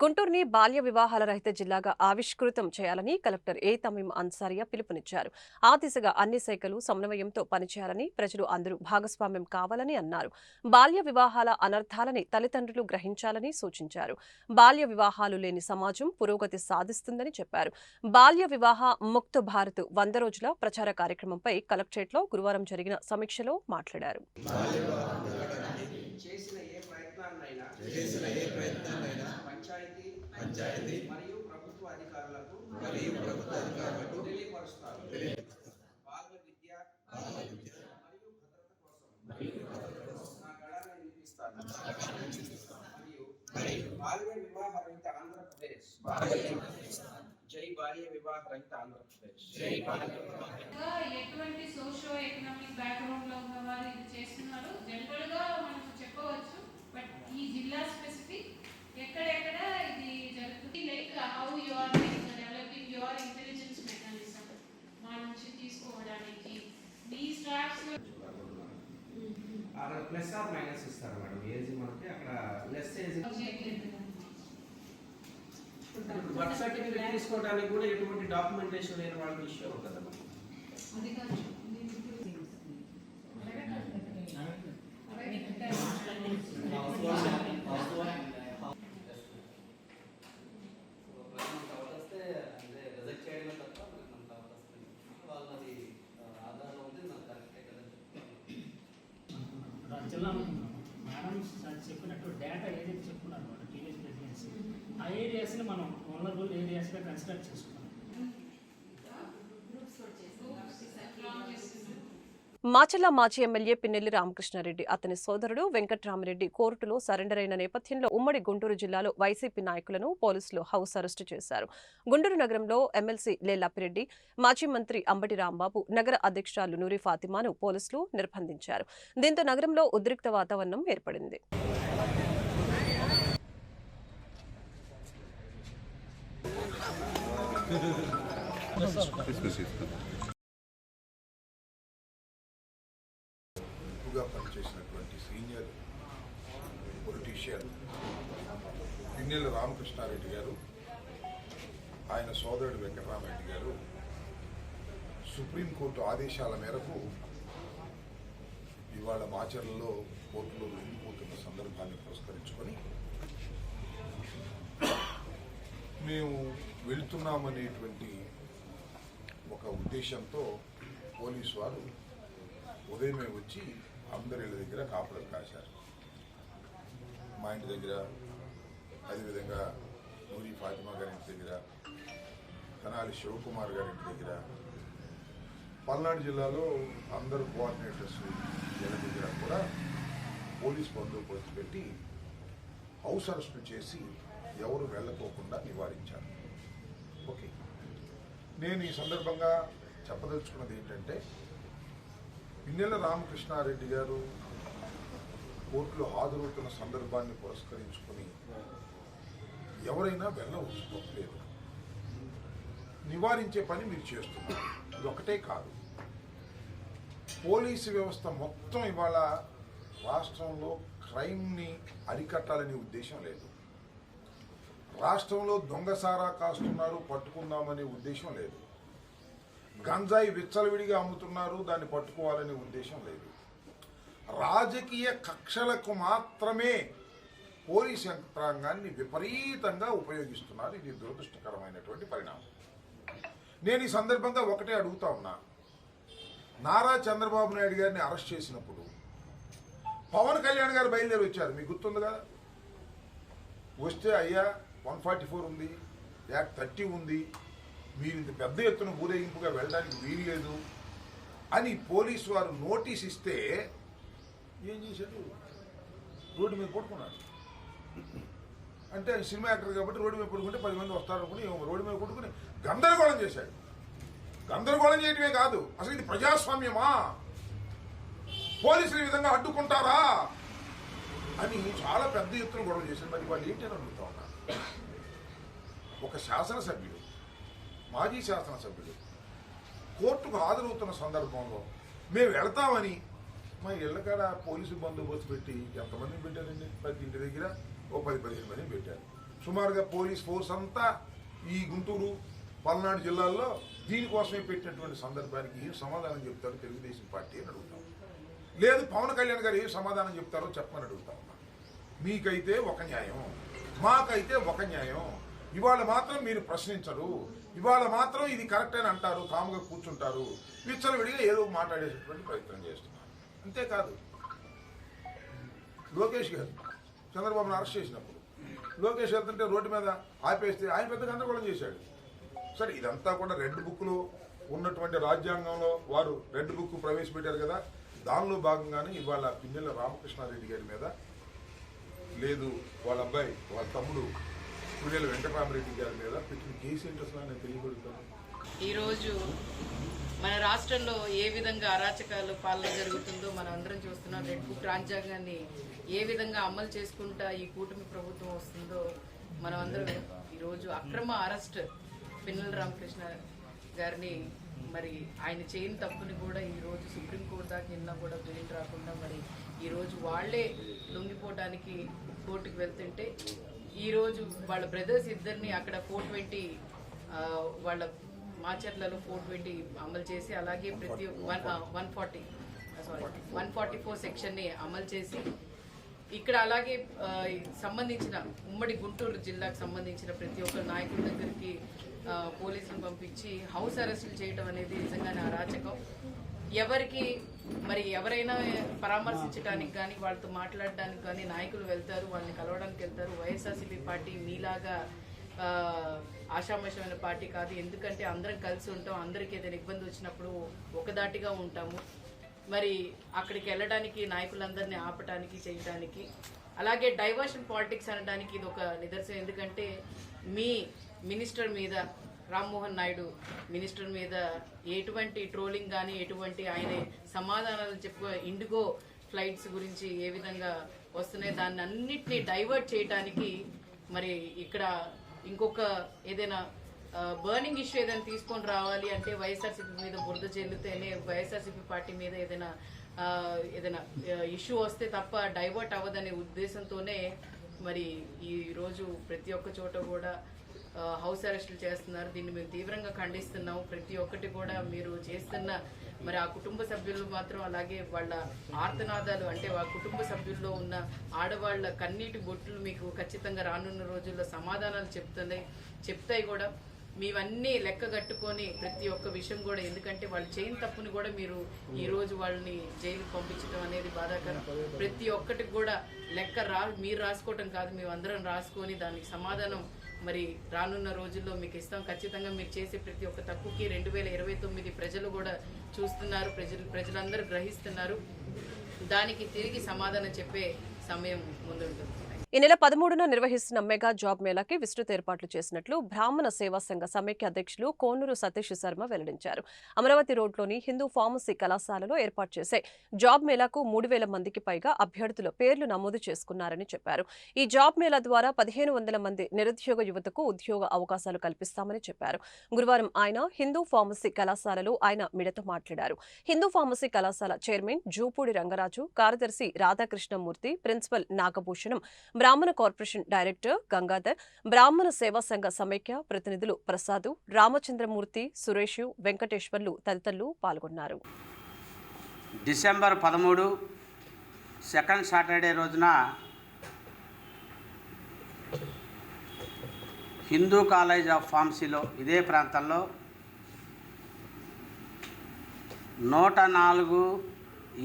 గుంటూరుని బాల్య వివాహాల రహిత జిల్లాగా ఆవిష్కృతం చేయాలని కలెక్టర్ ఏ తమీం అన్సారియా పిలుపునిచ్చారు. ఆ దిశగా అన్ని శాఖలు సమన్వయంతో పనిచేయాలని ప్రజలు అందరూ భాగస్వామ్యం కావాలని అన్నారు. బాల్య వివాహాల అనర్థాలని తల్లిదండ్రులు గ్రహించాలని సూచించారు. బాల్య వివాహాలు లేని సమాజం పురోగతి సాధిస్తుందని చెప్పారు. బాల్య వివాహ ముక్త భారత్ వంద రోజుల ప్రచార కార్యక్రమంపై కలెక్టరేట్లో గురువారం జరిగిన సమీక్షలో మాట్లాడారు. చేసిన ఏ ప్రయత్నాన్నైనా చేసిన ఏ ప్రయత్నాన్నైనా పంచాయతీ మరియు ప్రభుత్వ అధికారులకు మరియు ప్రభుత్వ అధికారులకు తెలియపరుస్తారు. బాల విద్య మరియు భద్రత కోసం నా గళాన్ని వినిపిస్తాను మరియు బాల్య వివాహ రహిత ఆంధ్రప్రదేశ్. జై బాల్య వివాహ రహిత ఆంధ్రప్రదేశ్. జై ఇంకా ఎటువంటి సోషో ఎకనామిక్ బ్యాక్గ్రౌండ్లో ఉన్న వారు ఇది చేస్తున్నారు? జనరల్గా మనం చెప్పవచ్చు బట్ ఈ జిల్లా స్పెసిఫిక్ ఎక్కడెక్కడ ఇది జరుగుతుంది? Like how you are developing your intelligence mechanism మా నుంచి తీసుకోవడానికి? మీ స్టాఫ్స్లో అక్కడ ప్లస్ ఆర్ మైనస్ ఇస్తారు మేడం. ఏజ్ మనకి అక్కడ లెస్ ఏజ్. బర్త్ సర్టిఫికేట్ తీసుకోవడానికి కూడా ఎటువంటి డాక్యుమెంటేషన్ లేని వాళ్ళకి ఇష్యూ ఉంటుంది అది కాదు దీని గురించి. మనకు అవకాశస్తే అంటే రిజెక్ట్ చేయడమే తప్ప మనకు అవకాశం వాళ్ళది ఆధారం ఉంది నాకు కరెక్టే కదా జిల్లా మేడం సార్ చెప్పినట్టు డేటా ఏదైతే చెప్పుకున్నారు వాళ్ళు టీనేజ్ ప్రెగ్నెన్సీ ఆ ఏరియాస్ని మనం వనరబుల్ ఏరియాస్గా కన్సిడర్ చేసుకున్నాం లాంగ్ చేస్తున్నాం. మాచల్ల మాజీ ఎమ్మెల్యే పిన్నెల్లి రామకృష్ణారెడ్డి అతని సోదరుడు వెంకట్రామరెడ్డి కోర్టులో సరెండర్ అయిన నేపథ్యంలో ఉమ్మడి గుంటూరు జిల్లాలో వైసీపీ నాయకులను పోలీసులు హౌస్ అరెస్టు చేశారు. గుంటూరు నగరంలో ఎమ్మెల్సీ లేలప్పిరెడ్డి మాజీ మంత్రి అంబటి రాంబాబు నగర అధ్యక్షురాలు నూరి ఫాతిమాను పోలీసులు నిర్బంధించారు. దీంతో నగరంలో ఉద్రిక్త వాతావరణం ఏర్పడింది. ఎక్కువగా పిన్నెల రామకృష్ణారెడ్డి గారు ఆయన సోదరుడు వెంకటరామరెడ్డి గారు సుప్రీంకోర్టు ఆదేశాల మేరకు ఇవాళ మాచర్లలో కోర్టులో వెళ్ళిపోతున్న సందర్భాన్ని పురస్కరించుకొని మేము వెళ్తున్నామనేటువంటి ఒక ఉద్దేశంతో పోలీసు వారు ఉదయమే వచ్చి అందరి దగ్గర కాపురం కాశారు. మా ఇంటి దగ్గర అదేవిధంగా నూరి ఫాతిమా గారి ఇంటి దగ్గర కనాలి శివకుమార్ గారి ఇంటి దగ్గర పల్నాడు జిల్లాలో అందరు కోఆర్డినేటర్స్ ఇళ్ళ దగ్గర కూడా పోలీస్ బందోబస్తు పెట్టి హౌస్ అరెస్టు చేసి ఎవరు వెళ్ళకోకుండా నివారించారు. ఓకే. నేను ఈ సందర్భంగా చెప్పదలుచుకున్నది ఏంటంటే పిన్నెల రామకృష్ణారెడ్డి గారు కోర్టులో హాజరవుతున్న సందర్భాన్ని పురస్కరించుకొని ఎవరైనా వెళ్ళవచ్చు తప్పలేదు నివారించే పని మీరు చేస్తున్నారు. ఇది ఒకటే కాదు. పోలీసు వ్యవస్థ మొత్తం ఇవాళ రాష్ట్రంలో క్రైమ్ని అరికట్టాలనే ఉద్దేశం లేదు. రాష్ట్రంలో దొంగసారా కాస్తున్నారు పట్టుకుందామనే ఉద్దేశం లేదు. గంజాయి విచ్చలవిడిగా అమ్ముతున్నారు దాన్ని పట్టుకోవాలనే ఉద్దేశం లేదు. రాజకీయ కక్షలకు మాత్రమే పోలీస్ యంత్రాంగాన్ని విపరీతంగా ఉపయోగిస్తున్నారు. ఇది దురదృష్టకరమైనటువంటి పరిణామం. నేను ఈ సందర్భంగా ఒకటే అడుగుతా ఉన్నా. నారా చంద్రబాబు నాయుడు గారిని అరెస్ట్ చేసినప్పుడు పవన్ కళ్యాణ్ గారు బయలుదేరి వచ్చారు. మీకు గుర్తుంది? కదా వస్తే అయ్యా వన్ ఫార్టీ ఫోర్ ఉంది. యాక్ట్ థర్టీ ఉంది. మీరు ఇంత పెద్ద ఎత్తున ఊరేగింపుగా వెళ్ళడానికి వీలు లేదు అని పోలీసు వారు నోటీస్ ఇస్తే ఏం చేశాడు రోడ్డు మీద పడుకున్నాడు అంటే సినిమా యాక్టర్ కాబట్టి రోడ్డు మీద పడుకుంటే పది మంది వస్తారు అనుకుని రోడ్డు మీద పడుకుని గందరగోళం చేశాడు. గందరగోళం చేయడమే కాదు అసలు ఇది ప్రజాస్వామ్యమా? పోలీసులు ఈ విధంగా అడ్డుకుంటారా? అని చాలా పెద్ద ఎత్తున గొడవ చేశారు మరి వాళ్ళు ఏంటని అడుగుతా ఉన్నారు ఒక శాసనసభ్యుడు మాజీ శాసనసభ్యుడు కోర్టుకు హాజరవుతున్న సందర్భంలో మేము వెళతామని మా ఇళ్ళకాడ పోలీసు బందోబస్తు పెట్టి ఎంతమందిని పెట్టారండి? ప్రతి ఇంటి దగ్గర ఓ పది పదిహేను మందిని పెట్టారు. సుమారుగా పోలీస్ ఫోర్స్ అంతా ఈ గుంటూరు పల్నాడు జిల్లాల్లో దీనికోసమే పెట్టినటువంటి సందర్భానికి ఏం సమాధానం చెప్తారు తెలుగుదేశం పార్టీ అని అడుగుతాం. లేదు పవన్ కళ్యాణ్ గారు ఏం సమాధానం చెప్తారో చెప్పమని అడుగుతా మీకైతే ఒక న్యాయం. మాకైతే ఒక న్యాయం. ఇవాళ మాత్రం మీరు ప్రశ్నించరు. ఇవాళ మాత్రం ఇది కరెక్ట్ అని అంటారు కాముగా కూర్చుంటారు. విచ్చలవిడిగా ఏదో మాట్లాడేటటువంటి ప్రయత్నం చేస్తున్నారు. అంతేకాదు. లోకేష్ గారు చంద్రబాబును అరెస్ట్ చేసినప్పుడు. లోకేష్ వెళ్తుంటే రోడ్డు మీద ఆపేస్తే ఆయన పెద్ద గందరగోళం చేశాడు. సరే ఇదంతా కూడా రెడ్ బుక్లో ఉన్నటువంటి రాజ్యాంగంలో వారు రెడ్ బుక్ ప్రవేశపెట్టారు కదా దానిలో భాగంగానే ఇవాళ పిన్నెల రామకృష్ణారెడ్డి గారి మీద లేదు వాళ్ళ అబ్బాయి వాళ్ళ తమ్ముడు పిన్నెల వెంకటరామరెడ్డి గారి మీద పెట్టిన కేసు ఏంటి అసలు నేను తెలియకూడదు. ఈరోజు మన రాష్ట్రంలో ఏ విధంగా అరాచకాలు పాలన జరుగుతుందో మనం అందరం చూస్తున్నాం. రెడ్ బుక్ రాజ్యాంగాన్ని ఏ విధంగా అమలు చేసుకుంటా ఈ కూటమి ప్రభుత్వం వస్తుందో మనం అందరం ఈరోజు అక్రమ అరెస్ట్ పిన్నెల రామకృష్ణ గారిని మరి ఆయన చేయని తప్పుని కూడా ఈరోజు సుప్రీంకోర్టు దాకా నిన్న కూడా బెయిల్ రాకుండా మరి ఈరోజు వాళ్ళే లొంగిపోవడానికి కోర్టుకు వెళ్తుంటే ఈరోజు వాళ్ళ బ్రదర్స్ ఇద్దరిని అక్కడ ఫోర్ ట్వంటీ వాళ్ళ మాచర్లలో ఫోర్ ట్వంటీ అమలు చేసి అలాగే ప్రతి one one forty sorry one forty four సెక్షన్ని అమలు చేసి ఇక్కడ అలాగే ఆ, సంబంధించిన ఉమ్మడి గుంటూరు జిల్లాకు సంబంధించిన ప్రతి ఒక్క నాయకుడి దగ్గరికి ఆ, పోలీసులను పంపించి హౌస్ అరెస్టులు చేయడం అనేది నిజంగానే అరాచకం. ఎవరికి మరి ఎవరైనా పరామర్శించడానికి కానీ వాళ్ళతో మాట్లాడడానికి కానీ నాయకులు వెళ్తారు వాళ్ళని కలవడానికి వెళ్తారు. వైఎస్ఆర్సీపీ పార్టీ మీలాగా ఆ, పార్టీ కాదు. ఎందుకంటే అందరం కలిసి ఉంటాం అందరికీ ఏదైనా ఇబ్బంది వచ్చినప్పుడు ఒకదాటిగా ఉంటాము. మరి అక్కడికి వెళ్ళడానికి నాయకులందరినీ ఆపటానికి చేయడానికి అలాగే డైవర్షన్ పాలిటిక్స్ అనడానికి ఇది ఒక నిదర్శనం. ఎందుకంటే మీ మినిస్టర్ మీద రామ్మోహన్ నాయుడు మినిస్టర్ మీద ఎటువంటి ట్రోలింగ్ కానీ ఎటువంటి ఆయన సమాధానాలు చెప్పుకో ఇండిగో ఫ్లైట్స్ గురించి ఏ విధంగా వస్తున్నాయి దాన్ని అన్నిటినీ డైవర్ట్ చేయడానికి మరి ఇక్కడ ఇంకొక ఏదైనా బర్నింగ్ ఇష్యూ ఏదైనా తీసుకొని రావాలి అంటే వైఎస్ఆర్సీపీ మీద బురద చెల్లితేనే వైఎస్ఆర్సీపీ పార్టీ మీద ఏదైనా ఏదైనా ఇష్యూ వస్తే తప్ప డైవర్ట్ అవ్వదనే ఉద్దేశంతోనే మరి ఈ రోజు ప్రతి ఒక్క చోట కూడా హౌస్ అరెస్టులు చేస్తున్నారు. దీన్ని మేము తీవ్రంగా ఖండిస్తున్నాం ప్రతి ఒక్కటి కూడా మీరు చేస్తున్న మరి ఆ కుటుంబ సభ్యులు మాత్రం అలాగే వాళ్ళ ఆర్తనాదాలు అంటే ఆ కుటుంబ సభ్యుల్లో ఉన్న ఆడవాళ్ళ కన్నీటి బొట్లు మీకు ఖచ్చితంగా రానున్న రోజుల్లో సమాధానాలు చెప్తున్నాయి. చెప్తాయి కూడా. మీవన్నీ లెక్క కట్టుకొని ప్రతి ఒక్క విషయం కూడా ఎందుకంటే వాళ్ళు చేయని తప్పుని కూడా మీరు ఈ రోజు వాళ్ళని జైలుకి పంపించడం అనేది బాధాకరం. ప్రతి ఒక్కటికి కూడా లెక్క రా మీరు రాసుకోవటం కాదు. మేమందరం రాసుకొని దానికి సమాధానం మరి రానున్న రోజుల్లో మీకు ఇస్తాం. ఖచ్చితంగా మీరు చేసే ప్రతి ఒక్క తప్పుకి రెండు వేల ఇరవై తొమ్మిది ప్రజలు కూడా చూస్తున్నారు. ప్రజలు ప్రజలందరూ గ్రహిస్తున్నారు. దానికి తిరిగి సమాధానం చెప్పే సమయం ముందుంటుంది. ఈ నెల పదమూడున నిర్వహిస్తున్న మెగా జాబ్ మేళాకి విస్తృత ఏర్పాట్లు చేసినట్లు బ్రాహ్మణ సేవా సంఘ సమైక్య అధ్యక్షులు కోనూరు సతీష్ శర్మ వెల్లడించారు. అమరావతి రోడ్లోని హిందూ ఫార్మసీ కళాశాలలో ఏర్పాటు చేసే జాబ్ మేళాకు మూడు వేల మందికి పైగా అభ్యర్థుల పేర్లు నమోదు చేసుకున్నారని చెప్పారు. ఈ జాబ్ మేళా ద్వారా పదిహేను వందల మంది నిరుద్యోగ యువతకు ఉద్యోగ అవకాశాలు కల్పిస్తామని చెప్పారు. గురువారం ఆయన హిందూ ఫార్మసీ కళాశాలలో ఆయన మిడత మాట్లాడారు. హిందూ ఫార్మసీ కళాశాల చైర్మన్ జూపూడి రంగరాజు కార్యదర్శి రాధాకృష్ణమూర్తి ప్రిన్సిపల్ నాగభూషణం బ్రాహ్మణ కార్పొరేషన్ డైరెక్టర్ గంగాధర్ బ్రాహ్మణ సేవా సంఘ సమైక్య ప్రతినిధులు ప్రసాదు రామచంద్రమూర్తి సురేష్ వెంకటేశ్వర్లు తదితరులు పాల్గొన్నారు. డిసెంబర్ పదమూడు సెకండ్ సాటర్డే రోజున హిందూ కాలేజ్ ఆఫ్ ఫార్మసీలో ఇదే ప్రాంతంలో నూట నాలుగు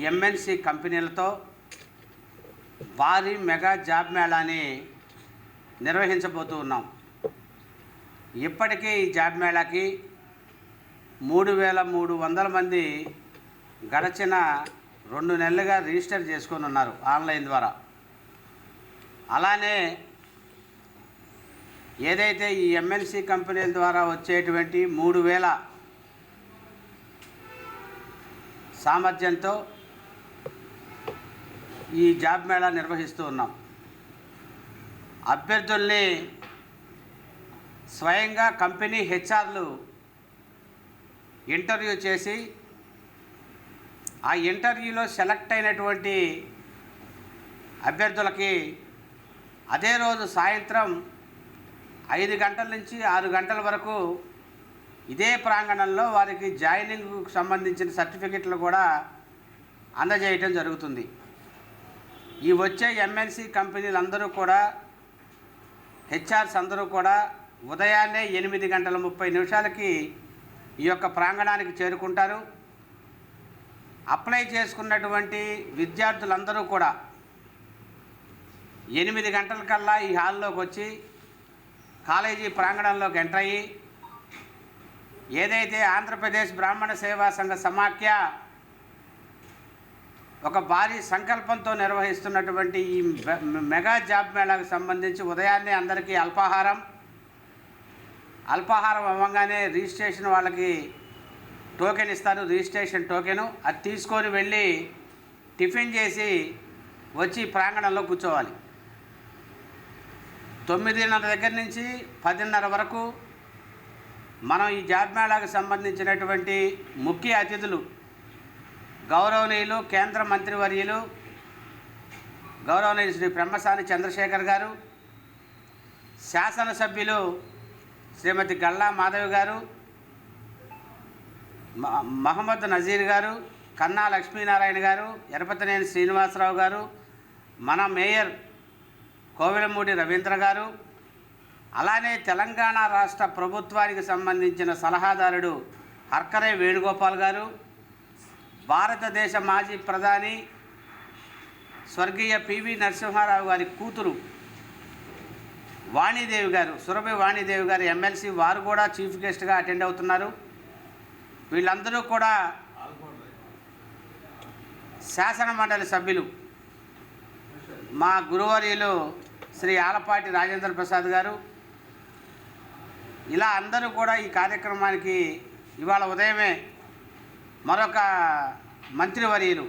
ఎంఎన్సి కంపెనీలతో భారీ మెగా జాబ్ మేళాని నిర్వహించబోతూ ఉన్నాం. ఇప్పటికే ఈ జాబ్ మేళాకి మూడు వేల మూడు వందల మంది గడచిన రెండు నెలలుగా రిజిస్టర్ చేసుకొని ఉన్నారు ఆన్లైన్ ద్వారా. అలానే ఏదైతే ఈ ఎంఎన్సి కంపెనీల ద్వారా వచ్చేటువంటి మూడు వేల సామర్థ్యంతో ఈ జాబ్ మేళా నిర్వహిస్తూ ఉన్నాం. అభ్యర్థుల్ని స్వయంగా కంపెనీ హెచ్ఆర్లు ఇంటర్వ్యూ చేసి ఆ ఇంటర్వ్యూలో సెలెక్ట్ అయినటువంటి అభ్యర్థులకి అదే రోజు సాయంత్రం ఐదు గంటల నుంచి ఆరు గంటల వరకు ఇదే ప్రాంగణంలో వారికి జాయినింగ్కు సంబంధించిన సర్టిఫికెట్లు కూడా అందజేయటం జరుగుతుంది. ఈ వచ్చే ఎమ్ఎన్సి కంపెనీలు అందరూ కూడా హెచ్ఆర్స్ అందరూ కూడా ఉదయాన్నే ఎనిమిది గంటల ముప్పై నిమిషాలకి ఈ యొక్క ప్రాంగణానికి చేరుకుంటారు. అప్లై చేసుకున్నటువంటి విద్యార్థులందరూ కూడా ఎనిమిది గంటలకల్లా ఈ హాల్లోకి వచ్చి కాలేజీ ప్రాంగణంలోకి ఎంటర్ అయ్యి ఏదైతే ఆంధ్రప్రదేశ్ బ్రాహ్మణ సేవా సంఘ సమాఖ్య ఒక భారీ సంకల్పంతో నిర్వహిస్తున్నటువంటి ఈ మె- మెగా జాబ్ మేళాకు సంబంధించి ఉదయాన్నే అందరికీ అల్పాహారం. అల్పాహారం అవ్వగానే రిజిస్ట్రేషన్ వాళ్ళకి టోకెన్ ఇస్తారు రిజిస్ట్రేషన్ టోకెను. అది తీసుకొని వెళ్ళి టిఫిన్ చేసి వచ్చి ప్రాంగణంలో కూర్చోవాలి. తొమ్మిదిన్నర దగ్గర నుంచి పదిన్నర వరకు మనం ఈ జాబ్ మేళాకు సంబంధించినటువంటి ముఖ్య అతిథులు గౌరవనీయులు కేంద్ర మంత్రివర్యులు గౌరవనీయులు శ్రీ బ్రహ్మసాని చంద్రశేఖర్ గారు శాసనసభ్యులు శ్రీమతి గల్లా మాధవి గారు మ- మహమ్మద్ నజీర్ గారు కన్నా లక్ష్మీనారాయణ గారు ఎరపతనేని శ్రీనివాసరావు గారు మన మేయర్ కోవెలమూడి రవీంద్ర గారు అలానే తెలంగాణ రాష్ట్ర ప్రభుత్వానికి సంబంధించిన సలహాదారుడు హర్కరే వేణుగోపాల్ గారు భారతదేశ మాజీ ప్రధాని స్వర్గీయ పివి నరసింహారావు గారి కూతురు వాణీదేవి గారు సురభి వాణీదేవి గారు ఎమ్మెల్సీ వారు కూడా చీఫ్ గెస్ట్గా అటెండ్ అవుతున్నారు. వీళ్ళందరూ కూడా శాసన మండలి సభ్యులు. మా గురువర్యులు శ్రీ ఆలపాటి రాజేంద్ర ప్రసాద్ గారు. ఇలా అందరూ కూడా ఈ కార్యక్రమానికి ఇవాళ ఉదయమే మరొక మంత్రివర్యులు.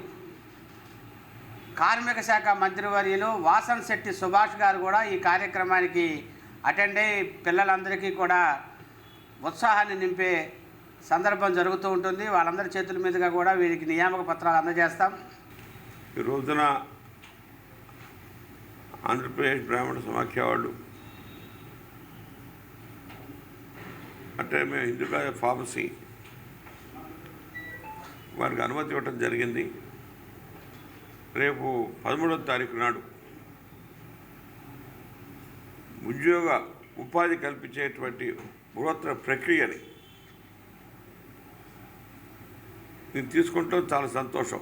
కార్మిక శాఖ మంత్రివర్యులు వాసన్ శెట్టి సుభాష్ గారు కూడా ఈ కార్యక్రమానికి అటెండ్ అయ్యి పిల్లలందరికీ కూడా ఉత్సాహాన్ని నింపే సందర్భం జరుగుతూ ఉంటుంది. వాళ్ళందరి చేతుల మీదుగా కూడా వీరికి నియామక పత్రాలు అందజేస్తాం. ఈ రోజున ఆంధ్రప్రదేశ్ బ్రాహ్మణ సమాఖ్య వాళ్ళు అంటే మేము హిందూ ఫార్మసీ వారికి అనుమతి ఇవ్వటం జరిగింది. రేపు పదమూడవ తారీఖు నాడు ఉద్యోగ ఉపాధి కల్పించేటువంటి బృహత్తర ప్రక్రియని నేను తీసుకుంటాం చాలా సంతోషం.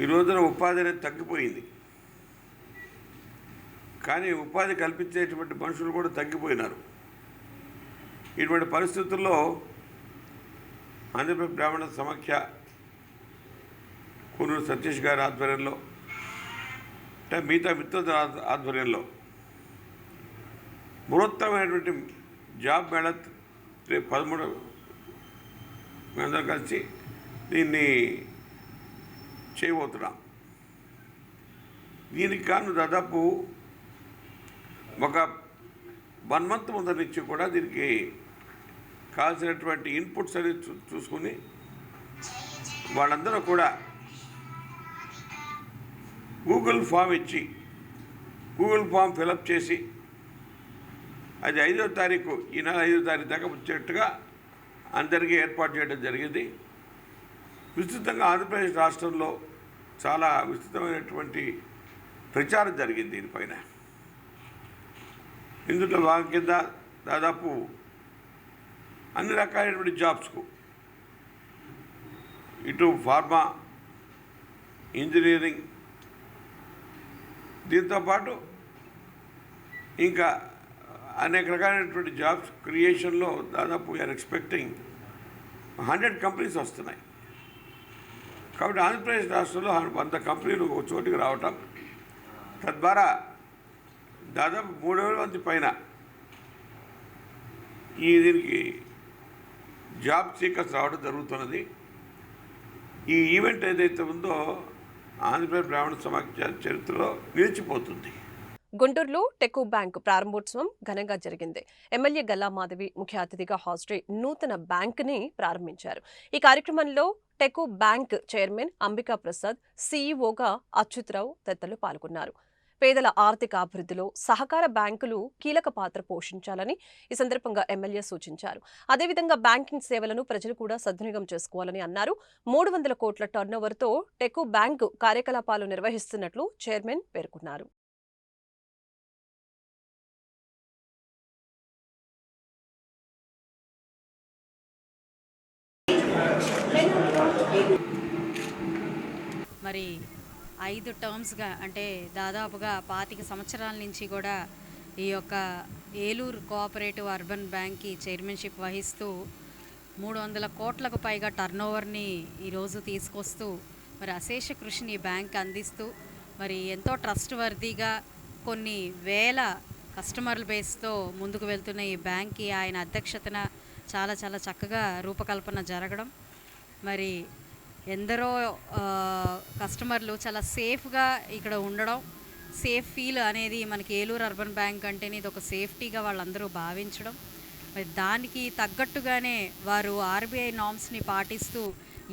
ఈ రోజున ఉపాధి అనేది తగ్గిపోయింది. కానీ ఉపాధి కల్పించేటువంటి మనుషులు కూడా తగ్గిపోయినారు. ఇటువంటి పరిస్థితుల్లో ఆంధ్రప్రదేశ్ బ్రాహ్మణ సమాఖ్య కూనూరు సతీష్ గారి ఆధ్వర్యంలో అంటే మిగతా మిత్రుల ఆధ్వర్యంలో బృహత్తమైనటువంటి జాబ్ మేళ రేపు పదమూడు మేమందరం కలిసి దీన్ని చేయబోతున్నాం. దీనికి కాను దాదాపు ఒక వన్ మంత్ ముందర నుంచి కూడా దీనికి కావాల్సినటువంటి ఇన్పుట్స్ అనేది చూసుకుని వాళ్ళందరూ కూడా గూగుల్ ఫామ్ ఇచ్చి గూగుల్ ఫామ్ ఫిలప్ చేసి అది ఐదో తారీఖు ఈ నెల ఐదో తారీఖు దాకా వచ్చేట్టుగా అందరికీ ఏర్పాటు చేయడం జరిగింది. విస్తృతంగా ఆంధ్రప్రదేశ్ రాష్ట్రంలో చాలా విస్తృతమైనటువంటి ప్రచారం జరిగింది దీనిపైన. ఇందులో భాగం కింద దాదాపు అన్ని రకాలైనటువంటి జాబ్స్కు. ఇటు ఫార్మా ఇంజనీరింగ్ దీంతోపాటు ఇంకా అనేక రకాలైనటువంటి జాబ్స్ క్రియేషన్లో దాదాపు వీఆర్ ఎక్స్పెక్టింగ్ హండ్రెడ్ కంపెనీస్ వస్తున్నాయి. కాబట్టి ఆంధ్రప్రదేశ్ రాష్ట్రంలో వంద కంపెనీలు ఒక చోటికి రావటం తద్వారా దాదాపు మూడు వేల మంది పైన ఈ దీనికి జాబ్ సీకర్స్ రావడం జరుగుతున్నది. ఈ ఈవెంట్ ఏదైతే ఉందో ఆంధ్రప్రదేశ్ బ్రాహ్మణ సమాఖ్య చరిత్రలో నిలిచిపోతుంది. గుంటూరులో టెకు బ్యాంక్ ప్రారంభోత్సవం ఘనంగా జరిగింది. ఎమ్మెల్యే గల్లా మాధవి ముఖ్య అతిథిగా హాజరై నూతన బ్యాంక్ని ప్రారంభించారు. ఈ కార్యక్రమంలో టెకు బ్యాంక్ చైర్మన్ అంబికా ప్రసాద్ సీఈఓగా అచ్యుతరావు తదితరులు పాల్గొన్నారు. పేదల ఆర్థిక అభివృద్ధిలో సహకార బ్యాంకులు కీలక పాత్ర పోషించాలని ఈ సందర్భంగా ఎమ్మెల్యే సూచించారు. అదేవిధంగా బ్యాంకింగ్ సేవలను ప్రజలు కూడా సద్వినియోగం చేసుకోవాలని అన్నారు. మూడు వందల కోట్ల టర్నోవర్తో టెకు బ్యాంకు కార్యకలాపాలు నిర్వహిస్తున్నట్లు చైర్మన్ పేర్కొన్నారు. మరి ఐదు టర్మ్స్గా అంటే దాదాపుగా పాతిక సంవత్సరాల నుంచి కూడా ఈ యొక్క ఏలూరు కోఆపరేటివ్ అర్బన్ బ్యాంక్కి చైర్మన్షిప్ వహిస్తూ మూడు వందల కోట్లకు పైగా టర్నోవర్ని ఈరోజు తీసుకొస్తూ మరి అశేష కృషిని ఈ బ్యాంక్ అందిస్తూ మరి ఎంతో ట్రస్ట్ వర్దీగా కొన్ని వేల కస్టమర్ల బేస్తో ముందుకు వెళ్తున్న ఈ బ్యాంక్కి ఆయన అధ్యక్షతన చాలా చాలా చక్కగా రూపకల్పన జరగడం. మరి ఎందరో కస్టమర్లు చాలా సేఫ్గా ఇక్కడ ఉండడం సేఫ్ ఫీల్ అనేది మనకి ఏలూరు అర్బన్ బ్యాంక్ అంటేనే ఇది ఒక సేఫ్టీగా వాళ్ళందరూ భావించడం. మరి దానికి తగ్గట్టుగానే వారు ఆర్బీఐ నామ్స్ని పాటిస్తూ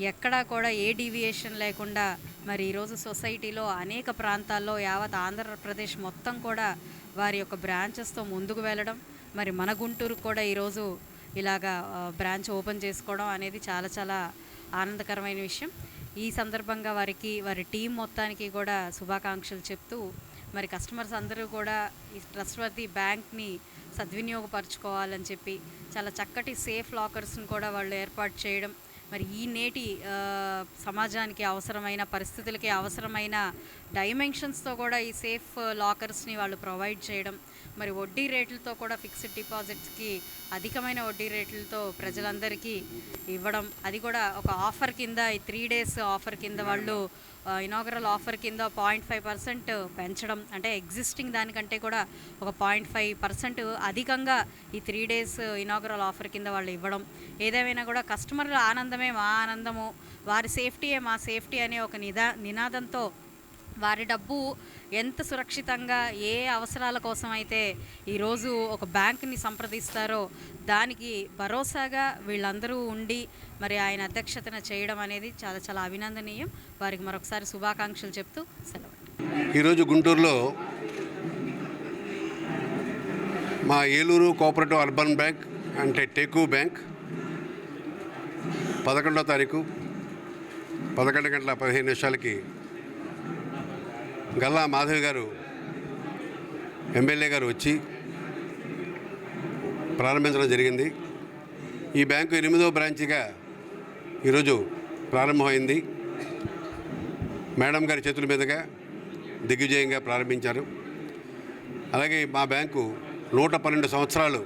ఎక్కడా కూడా ఏ డీవియేషన్ లేకుండా మరి ఈరోజు సొసైటీలో అనేక ప్రాంతాల్లో యావత్ ఆంధ్రప్రదేశ్ మొత్తం కూడా వారి యొక్క బ్రాంచెస్తో ముందుకు వెళ్ళడం మరి మన గుంటూరు కూడా ఈరోజు ఇలాగా బ్రాంచ్ ఓపెన్ చేసుకోవడం అనేది చాలా చాలా ఆనందకరమైన విషయం. ఈ సందర్భంగా వారికి వారి టీం మొత్తానికి కూడా శుభాకాంక్షలు చెప్తూ మరి కస్టమర్స్ అందరూ కూడా ఈ ట్రస్ట్వర్ది బ్యాంక్ని సద్వినియోగపరచుకోవాలని చెప్పి చాలా చక్కటి సేఫ్ లాకర్స్ని కూడా వాళ్ళు ఏర్పాటు చేయడం మరి ఈ నేటి సమాజానికి అవసరమైన పరిస్థితులకి అవసరమైన డైమెన్షన్స్తో కూడా ఈ సేఫ్ లాకర్స్ని వాళ్ళు ప్రొవైడ్ చేయడం మరి వడ్డీ రేట్లతో కూడా ఫిక్స్డ్ డిపాజిట్స్కి అధికమైన వడ్డీ రేట్లతో ప్రజలందరికీ ఇవ్వడం. అది కూడా ఒక ఆఫర్ కింద ఈ త్రీ డేస్ ఆఫర్ కింద వాళ్ళు ఇనాగరల్ ఆఫర్ కింద పాయింట్ ఫైవ్ పర్సెంట్ పెంచడం. అంటే ఎగ్జిస్టింగ్ దానికంటే కూడా ఒక పాయింట్ ఫైవ్ పర్సెంట్ అధికంగా ఈ త్రీ డేస్ ఇనాగరల్ ఆఫర్ కింద వాళ్ళు ఇవ్వడం. ఏదేమైనా కూడా కస్టమర్ల ఆనందమే మా ఆనందము. వారి సేఫ్టీయే మా సేఫ్టీ అనే ఒక నిదా నినాదంతో వారి డబ్బు ఎంత సురక్షితంగా ఏ అవసరాల కోసం అయితే ఈరోజు ఒక బ్యాంక్ని సంప్రదిస్తారో దానికి భరోసాగా వీళ్ళందరూ ఉండి మరి ఆయన అధ్యక్షతన చేయడం అనేది చాలా చాలా అభినందనీయం. వారికి మరొకసారి శుభాకాంక్షలు చెప్తూ సెలవు. ఈరోజు గుంటూరులో మా ఏలూరు కోఆపరేటివ్ అర్బన్ బ్యాంక్ అంటే టెకు బ్యాంక్ పదకొండో తారీఖు పదకొండు గంటల పదిహేను నిమిషాలకి గల్లా మాధవి గారు ఎమ్మెల్యే గారు వచ్చి ప్రారంభించడం జరిగింది. ఈ బ్యాంకు ఎనిమిదో బ్రాంచిగా ఈరోజు ప్రారంభమైంది. మేడం గారి చేతుల మీదుగా దిగ్విజయంగా ప్రారంభించారు. అలాగే మా బ్యాంకు నూట పన్నెండు సంవత్సరాలు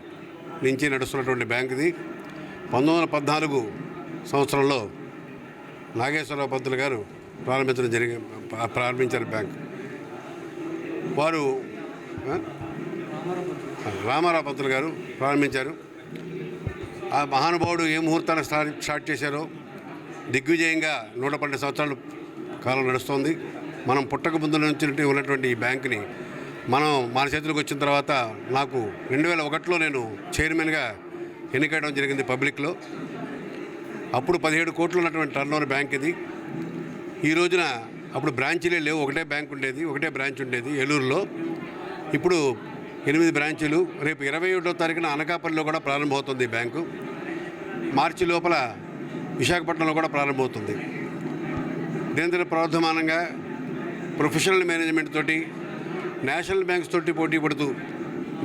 నుంచి నడుస్తున్నటువంటి బ్యాంకుది. పంతొమ్మిది వందల పద్నాలుగు సంవత్సరంలో నాగేశ్వరరావు పంతులు గారు ప్రారంభించడం జరిగి ప్రారంభించారు బ్యాంకు. వారు రామారావు పంతులు గారు ప్రారంభించారు. ఆ మహానుభావుడు ఏ ముహూర్తాన్ని స్టార్ట్ స్టార్ట్ చేశారో దిగ్విజయంగా నూట పన్నెండు సంవత్సరాలు కాలం నడుస్తోంది. మనం పుట్టక ముందు నుంచి ఉన్నటువంటి ఈ బ్యాంకుని మనం మన చేతులకు వచ్చిన తర్వాత నాకు రెండు వేల ఒకటిలో నేను చైర్మన్గా ఎన్నికయడం జరిగింది పబ్లిక్లో. అప్పుడు పదిహేడు కోట్లు ఉన్నటువంటి టర్నోవర్ బ్యాంక్ ఇది. ఈ రోజున అప్పుడు బ్రాంచీలే లేవు. ఒకటే బ్యాంక్ ఉండేది ఒకటే బ్రాంచ్ ఉండేది ఏలూరులో. ఇప్పుడు ఎనిమిది బ్రాంచీలు రేపు ఇరవై ఒకటో తారీఖున అనకాపల్లిలో కూడా ప్రారంభమవుతుంది ఈ బ్యాంకు. మార్చి లోపల విశాఖపట్నంలో కూడా ప్రారంభమవుతుంది. నిరంతర ప్రవర్ధమానంగా ప్రొఫెషనల్ మేనేజ్మెంట్ తోటి నేషనల్ బ్యాంక్స్ తోటి పోటీ పడుతూ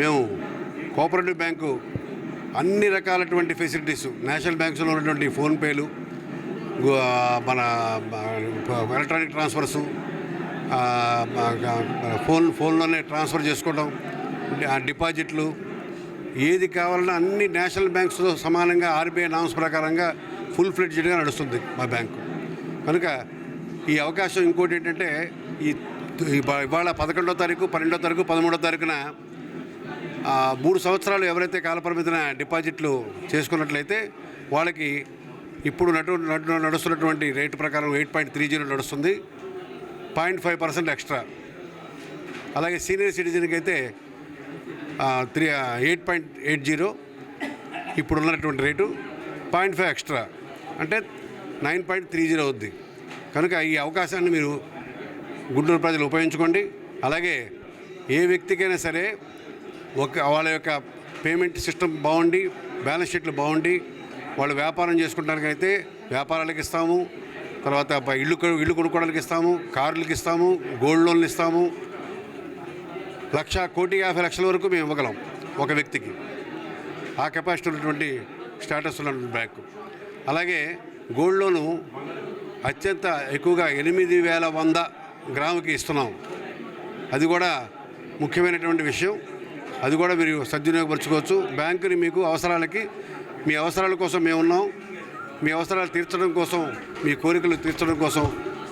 మేము కోఆపరేటివ్ బ్యాంకు అన్ని రకాలటువంటి ఫెసిలిటీస్ నేషనల్ బ్యాంక్స్లో ఉన్నటువంటి ఫోన్పేలు మన ఎలక్ట్రానిక్ ట్రాన్స్ఫర్సు ఫోన్ ఫోన్లోనే ట్రాన్స్ఫర్ చేసుకోవడం డిపాజిట్లు ఏది కావాలన్నా అన్ని నేషనల్ బ్యాంక్స్తో సమానంగా ఆర్బీఐ నామ్స్ ప్రకారంగా ఫుల్ ఫ్లెడ్జ్డ్గా నడుస్తుంది మా బ్యాంకు. కనుక ఈ అవకాశం ఇంకోటి ఏంటంటే ఈ ఇవాళ పదకొండో తారీఖు పన్నెండో తారీఖు పదమూడో తారీఖున మూడు సంవత్సరాలు ఎవరైతే కాలపరిమితిన డిపాజిట్లు చేసుకున్నట్లయితే వాళ్ళకి ఇప్పుడు నటు నటు నడుస్తున్నటువంటి రేటు ప్రకారం ఎయిట్ పాయింట్ త్రీ జీరో నడుస్తుంది. Point five percent extra. అలాగే సీనియర్ సిటిజన్కి అయితే three eight point eight zero ఇప్పుడు ఉన్నటువంటి రేటు. Point five extra. అంటే నైన్ పాయింట్ త్రీ జీరో అవుద్ది. కనుక ఈ అవకాశాన్ని మీరు గుంటూరు ప్రజలు ఉపయోగించుకోండి. అలాగే ఏ వ్యక్తికైనా సరే ఒక వాళ్ళ యొక్క పేమెంట్ సిస్టమ్ బాగుండి బ్యాలెన్స్ షీట్లు బాగుండి వాళ్ళు వ్యాపారం చేసుకుంటానికి అయితే వ్యాపారాలకు ఇస్తాము తర్వాత ఇల్లు ఇల్లు కొనుక్కోవడానికి ఇస్తాము కార్లకు ఇస్తాము గోల్డ్ లోన్లు ఇస్తాము. లక్ష కోటి యాభై లక్షల వరకు మేము ఇవ్వగలం ఒక వ్యక్తికి. ఆ కెపాసిటీ ఉన్నటువంటి స్టేటస్ ఉన్నటువంటి బ్యాంకు. అలాగే గోల్డ్ లోను అత్యంత ఎక్కువగా ఎనిమిది వేల వంద గ్రాముకి ఇస్తున్నాం. అది కూడా ముఖ్యమైనటువంటి విషయం. అది కూడా మీరు సద్వినియోగపరచుకోవచ్చు. బ్యాంకుని మీకు అవసరాలకి మీ అవసరాల కోసం మేము ఉన్నాం మీ అవసరాలు తీర్చడం కోసం మీ కోరికలు తీర్చడం కోసం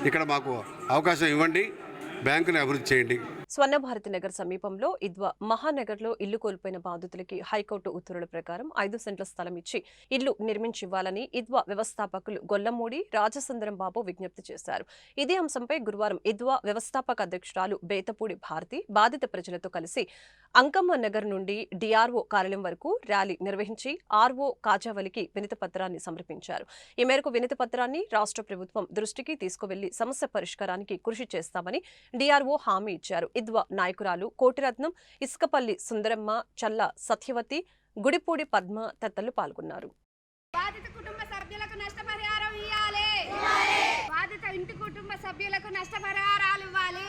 ఇక్కడ మాకు అవకాశం ఇవ్వండి. బ్యాంకుని అభివృద్ధి చేయండి. స్వర్ణ భారతి నగర్ సమీపంలో ఇద్వా మహానగర్లో ఇల్లు కోల్పోయిన బాధితులకి హైకోర్టు ఉత్తర్వుల ప్రకారం ఐదు సెంట్ల స్థలం ఇచ్చి ఇల్లు నిర్మించివ్వాలని ఇద్వా వ్యవస్థాపకులు గొల్లమూడి రాజసుందరం బాబు విజ్ఞప్తి చేశారు. ఇదే అంశంపై గురువారం ఇద్వా వ్యవస్థాపక అధ్యక్షురాలు బేతపూడి భారతి బాధిత ప్రజలతో కలిసి అంకమ్మ నగర్ నుండి డిఆర్ఓ కార్యాలయం వరకు ర్యాలీ నిర్వహించి ఆర్ఓ కాజావలికి వినతి పత్రాన్ని సమర్పించారు. ఈ మేరకు వినతి పత్రాన్ని రాష్ట్ర ప్రభుత్వం దృష్టికి తీసుకువెళ్ళి సమస్య పరిష్కారానికి కృషి చేస్తామని డిఆర్ఓ హామీ ఇచ్చారు. ఇద్వ నాయకురాలు కోటిరత్నం ఇసుకపల్లి సుందరమ్మ చల్ల సత్యవతి గుడిపూడి పద్మ తత్తలు పాల్గొన్నారు. బాధిత కుటుంబ సభ్యులకు నష్టపరిహారం ఇవ్వాలి. బాధిత ఇంటి కుటుంబ సభ్యులకు నష్టపరిహారాలు ఇవ్వాలి.